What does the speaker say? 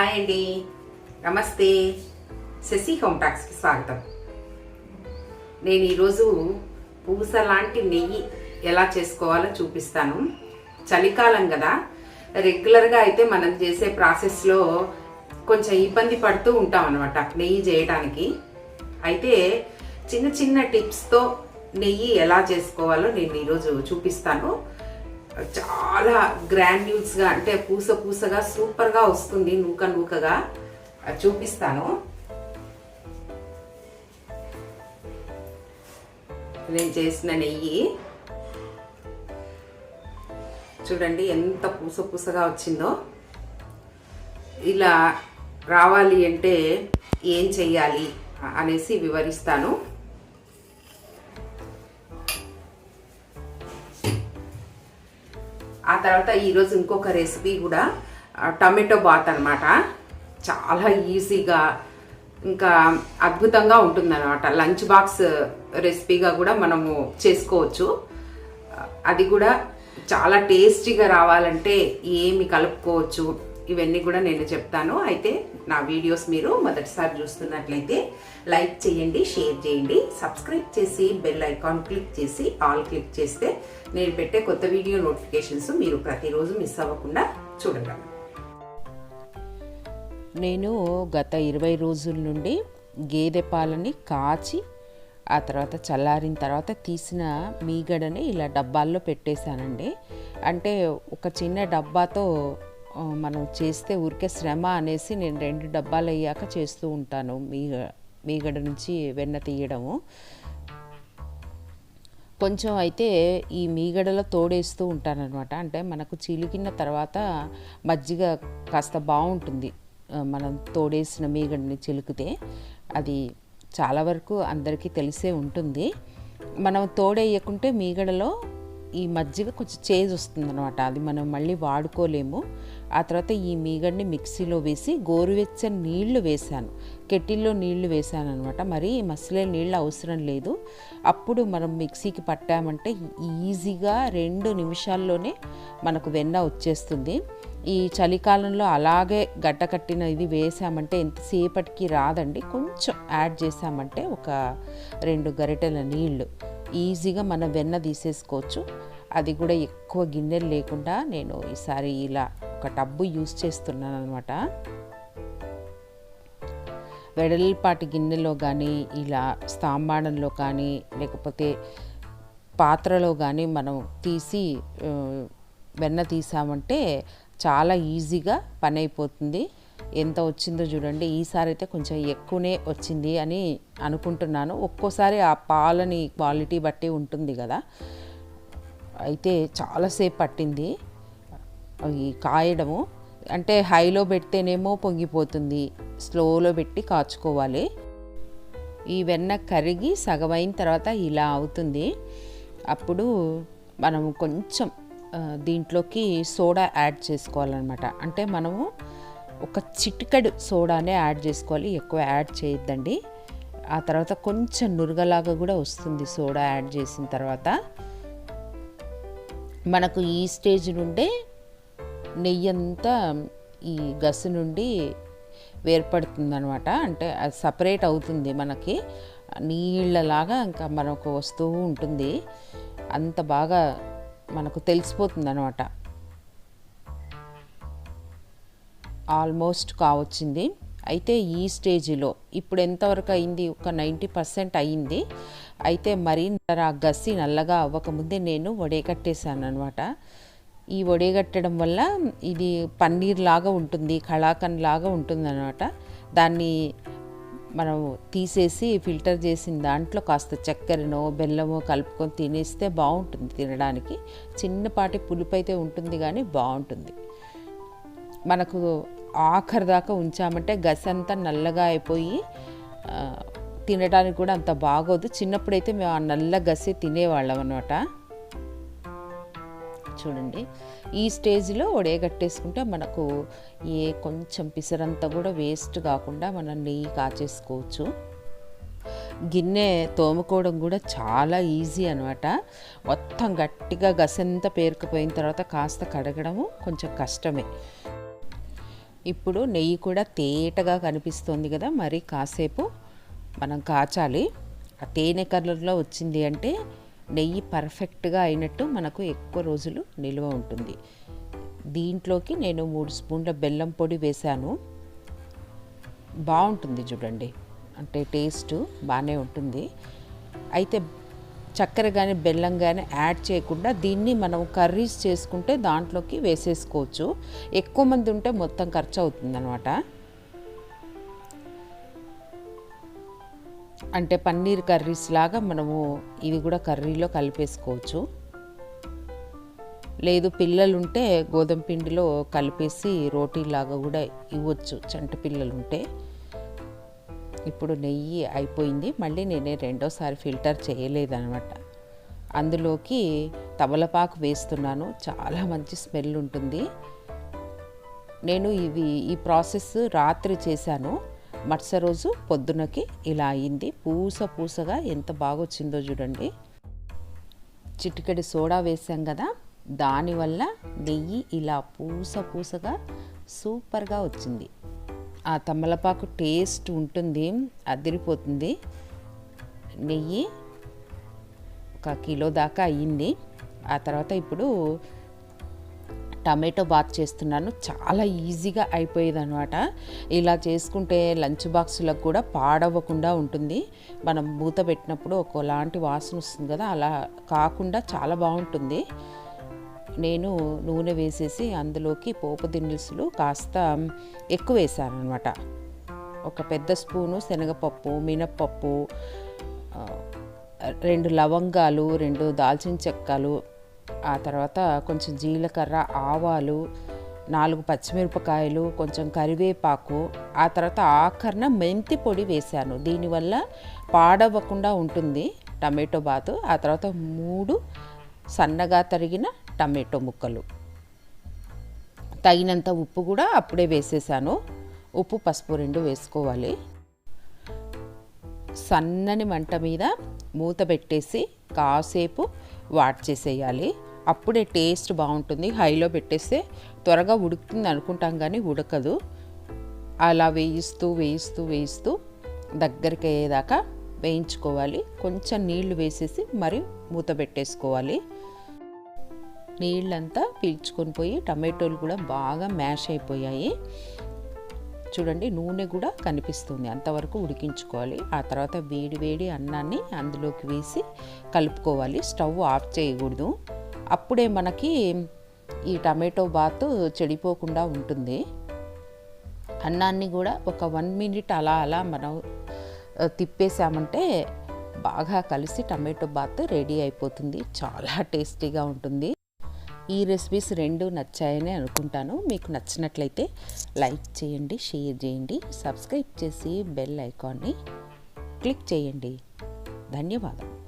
Hi అండి. నమస్తే. Shashi home టాక్స్కి స్వాగతం. నేను ఈరోజు పూస లాంటి నెయ్యి ఎలా చేసుకోవాలో చూపిస్తాను. చలికాలం కదా. రెగ్యులర్గా అయితే మనం చేసే ప్రాసెస్లో కొంచెం ఇబ్బంది పడుతూ ఉంటాం అనమాట నెయ్యి చేయడానికి అయితే చిన్న చిన్న టిప్స్తో నెయ్యి ఎలా చేసుకోవాలో నేను ఈరోజు చూపిస్తాను. చాలా గ్రాన్యూల్స్గా అంటే పూస పూసగా సూపర్గా వస్తుంది నూక నూకగా. అది చూపిస్తాను. నేను చేసిన నెయ్యి. చూడండి ఎంత పూస పూసగా వచ్చిందో. ఇలా రావాలి అంటే ఏం చెయ్యాలి అనేసి వివరిస్తాను. ఆ తర్వాత ఈరోజు ఇంకొక రెసిపీ కూడా టమాటో బాత్ అనమాట చాలా ఈజీగా ఇంకా అద్భుతంగా ఉంటుందన్నమాట. లంచ్ బాక్స్ రెసిపీగా కూడా మనము చేసుకోవచ్చు. అది కూడా చాలా టేస్టీగా రావాలంటే ఏమి కలుపుకోవచ్చు. ఇవన్నీ కూడా నేను చెప్తాను. అయితే నా వీడియోస్ మీరు మొదటిసారి చూస్తున్నట్లయితే లైక్ చేయండి షేర్ చేయండి సబ్స్క్రైబ్ చేసి బెల్ ఐకాన్ క్లిక్ చేసి ఆల్ క్లిక్ చేస్తే నేను పెట్టే కొత్త వీడియో నోటిఫికేషన్స్ మీరు ప్రతిరోజు మిస్ అవ్వకుండా చూడగలరు నేను గత ఇరవై రోజుల నుండి గేదె పాలని కాచి ఆ తర్వాత చల్లారిన తర్వాత తీసిన మీగడని ఇలా డబ్బాల్లో పెట్టేశానండి. అంటే ఒక చిన్న డబ్బాతో మనం చేస్తే ఊరికే శ్రమ అనేసి నేను రెండు డబ్బాలు అయ్యాక చేస్తూ ఉంటాను మీగ మీగడ నుంచి వెన్న తీయడము. కొంచెం అయితే ఈ మీగడలో తోడేస్తూ ఉంటానన్నమాట. అంటే మనకు చిలికిన తర్వాత మజ్జిగ కాస్త బాగుంటుంది. మనం తోడేసిన మీగడని చిలికితే అది చాలా వరకు అందరికీ తెలిసే ఉంటుంది. మనం తోడేయకుంటే మీగడలో ఈ మజ్జిగ కొంచెం చేజ్ వస్తుంది అనమాట అది మనం మళ్ళీ వాడుకోలేము. ఆ తర్వాత ఈ మీగడ్ని మిక్సీలో వేసి గోరువెచ్చని నీళ్ళు వేశాను. కెటిల్లో నీళ్ళు వేశాను అనమాట మరి మసలే నీళ్ళు అవసరం లేదు. అప్పుడు మనం మిక్సీకి పట్టామంటే ఈజీగా రెండు నిమిషాల్లోనే మనకు వెన్న వచ్చేస్తుంది. ఈ చలికాలంలో అలాగే గడ్డ కట్టిన ఇది వేసామంటే ఎంతసేపటికి రాదండి. కొంచెం యాడ్ చేసామంటే ఒక రెండు గరిటెల నీళ్ళు ఈజీగా మన వెన్న తీసేసుకోవచ్చు. అది కూడా ఎక్కువ గిన్నెలు లేకుండా నేను ఈసారి ఇలా ఒక టబ్బు యూస్ చేస్తున్నాను అనమాట వెడల్పాటి గిన్నెలో కానీ ఇలా స్తాంబాణంలో కానీ లేకపోతే పాత్రలో కానీ మనం తీసి వెన్న తీసామంటే చాలా ఈజీగా పని అయిపోతుంది. ఎంత వచ్చిందో చూడండి. ఈసారి అయితే కొంచెం ఎక్కువనే వచ్చింది అని అనుకుంటున్నాను. ఒక్కోసారి ఆ పాలని క్వాలిటీ బట్టి ఉంటుంది కదా. అయితే చాలాసేపు పట్టింది. అవి కాయడము. అంటే హైలో పెడితేనేమో పొంగిపోతుంది. స్లోలో పెట్టి కాచుకోవాలి. ఈ వెన్న కరిగి సగమైన తర్వాత ఇలా అవుతుంది. అప్పుడు మనము కొంచెం దీంట్లోకి సోడా యాడ్ చేసుకోవాలన్నమాట. అంటే మనము ఒక చిటికెడు సోడానే యాడ్ చేసుకోవాలి. ఎక్కువ యాడ్ చేయొద్దండి. ఆ తర్వాత కొంచెం నురగలాగా కూడా వస్తుంది సోడా యాడ్ చేసిన తర్వాత. మనకు ఈ స్టేజ్ నుండే నెయ్యి అంతా ఈ గసు నుండి వేర్పడుతుంది అనమాట అంటే అది సపరేట్ అవుతుంది మనకి. నీళ్ళలాగా ఇంకా మనకు వస్తూ ఉంటుంది. అంత బాగా మనకు తెలిసిపోతుంది అనమాట ఆల్మోస్ట్ కావచ్చింది. అయితే ఈ స్టేజిలో ఇప్పుడు ఎంతవరకు అయింది? ఒక నైంటీ పర్సెంట్ అయింది. అయితే మరీ ఆ గసి నల్లగా అవ్వకముందే నేను వడేకట్టేశాను అనమాట ఈ వడేగట్టడం వల్ల ఇది పన్నీర్ లాగా ఉంటుంది కళాకన్ లాగా ఉంటుందన్నమాట. దాన్ని మనం తీసేసి ఫిల్టర్ చేసిన దాంట్లో కాస్త చక్కెరనో బెల్లమో కలుపుకొని తినేస్తే బాగుంటుంది తినడానికి. చిన్నపాటి పులుపు అయితే ఉంటుంది కానీ బాగుంటుంది మనకు ఆఖరి దాకా ఉంచామంటే గసంతా నల్లగా అయిపోయి తినడానికి కూడా అంత బాగోదు. చిన్నప్పుడైతే మేము ఆ నల్ల గసి తినేవాళ్ళం అనమాట చూడండి ఈ స్టేజ్లో ఒడేగట్టేసుకుంటే మనకు ఏ కొంచెం పిసరంతా కూడా వేస్ట్ కాకుండా మనం నెయ్యి కాచేసుకోవచ్చు. గిన్నె తోముకోవడం కూడా చాలా ఈజీ అనమాట మొత్తం గట్టిగా గసంతా పేరుకుపోయిన తర్వాత కాస్త కడగడము కొంచెం కష్టమే. ఇప్పుడు నెయ్యి కూడా తేటగా కనిపిస్తుంది కదా మరి కాసేపు మనం కాచాలి. ఆ తేనె కలర్లో వచ్చింది అంటే నెయ్యి పర్ఫెక్ట్గా అయినట్టు మనకు ఎక్కువ రోజులు నిల్వ ఉంటుంది. దీంట్లోకి నేను మూడు స్పూన్ల బెల్లం పొడి వేశాను. బాగుంటుంది చూడండి. అంటే టేస్ట్ బాగానే ఉంటుంది. అయితే చక్కెర కానీ బెల్లం కానీ యాడ్ చేయకుండా దీన్ని మనం కర్రీస్ చేసుకుంటే దాంట్లోకి వేసేసుకోవచ్చు. ఎక్కువ మంది ఉంటే మొత్తం ఖర్చు అవుతుందనమాట అంటే పన్నీర్ కర్రీస్ లాగా మనము ఇవి కూడా కర్రీలో కలిపేసుకోవచ్చు. లేదు పిల్లలు ఉంటే గోధుమ పిండిలో కలిపేసి రోటీలాగా కూడా ఇవ్వచ్చు. చంటి పిల్లలు ఉంటే ఇప్పుడు నెయ్యి అయిపోయింది. మళ్ళీ నేనే రెండోసారి ఫిల్టర్ చేయలేదన్నమాట. అందులోకి తమలపాకు వేస్తున్నాను. చాలా మంచి స్మెల్ ఉంటుంది. నేను ఇవి ఈ ప్రాసెస్ రాత్రి చేశాను. మరుస రోజు పొద్దునకి ఇలా అయింది. పూస పూసగా ఎంత బాగా వచ్చిందో చూడండి. చిటికెడి సోడా వేసాం కదా దానివల్ల నెయ్యి ఇలా పూస పూసగా సూపర్గా వచ్చింది. ఆ తమలపాకు టేస్ట్ ఉంటుంది అదిరిపోతుంది. నెయ్యి ఒక కిలో దాకా అయ్యింది. ఆ తర్వాత ఇప్పుడు టమాటో బాత్ చేస్తున్నాను. చాలా ఈజీగా అయిపోయేది అనమాట ఇలా చేసుకుంటే లంచ్ బాక్సులకు కూడా పాడవ్వకుండా ఉంటుంది. మనం మూత పెట్టినప్పుడు ఒకలాంటి వాసన వస్తుంది కదా అలా కాకుండా చాలా బాగుంటుంది. నేను నూనె వేసేసి అందులోకి పోపు దినుసులు కాస్త ఎక్కువ వేసాను అనమాట ఒక పెద్ద స్పూను శనగపప్పు మినప్పప్పు రెండు లవంగాలు రెండు దాల్చిన చెక్కలు ఆ తర్వాత కొంచెం జీలకర్ర ఆవాలు నాలుగు పచ్చిమిరపకాయలు కొంచెం కరివేపాకు ఆ తర్వాత ఆఖరణ మెంతి పొడి వేశాను దీనివల్ల పాడవ్వకుండా ఉంటుంది టమాటో బాతు. ఆ తర్వాత మూడు సన్నగా తరిగిన టమాటో ముక్కలు. తగినంత ఉప్పు కూడా అప్పుడే వేసేసాను. ఉప్పు పసుపు రెండు వేసుకోవాలి. సన్నని మంట మీద మూత పెట్టేసి కాసేపు వాట్ చేసేయాలి. అప్పుడే టేస్ట్ బాగుంటుంది. హైలో పెట్టేస్తే త్వరగా ఉడుకుతుంది అనుకుంటాం కానీ ఉడకదు. అలా వేయిస్తూ వేయిస్తూ వేయిస్తూ దగ్గరికి అయ్యేదాకా వేయించుకోవాలి. కొంచెం నీళ్ళు వేసేసి మరి మూత పెట్టేసుకోవాలి. నీళ్ళంతా పీల్చుకొని పోయి టమాటోలు కూడా బాగా మ్యాష్ అయిపోయాయి. చూడండి నూనె కూడా కనిపిస్తుంది. అంతవరకు ఉడికించుకోవాలి. ఆ తర్వాత వేడి వేడి అన్నాన్ని అందులోకి వేసి కలుపుకోవాలి. స్టవ్ ఆఫ్ చేయకూడదు. అప్పుడే మనకి ఈ టమాటో బాత్ చెడిపోకుండా ఉంటుంది. అన్నాన్ని కూడా ఒక వన్ మినిట్ అలా అలా మనం తిప్పేసామంటే బాగా కలిసి టమాటో బాత్ రెడీ అయిపోతుంది. చాలా టేస్టీగా ఉంటుంది. ఈ రెసిపీస్ రెండు నచ్చాయని అనుకుంటాను. మీకు నచ్చినట్లయితే లైక్ చేయండి షేర్ చేయండి సబ్స్క్రైబ్ చేసి బెల్ ఐకాన్ని క్లిక్ చేయండి. ధన్యవాదాలు.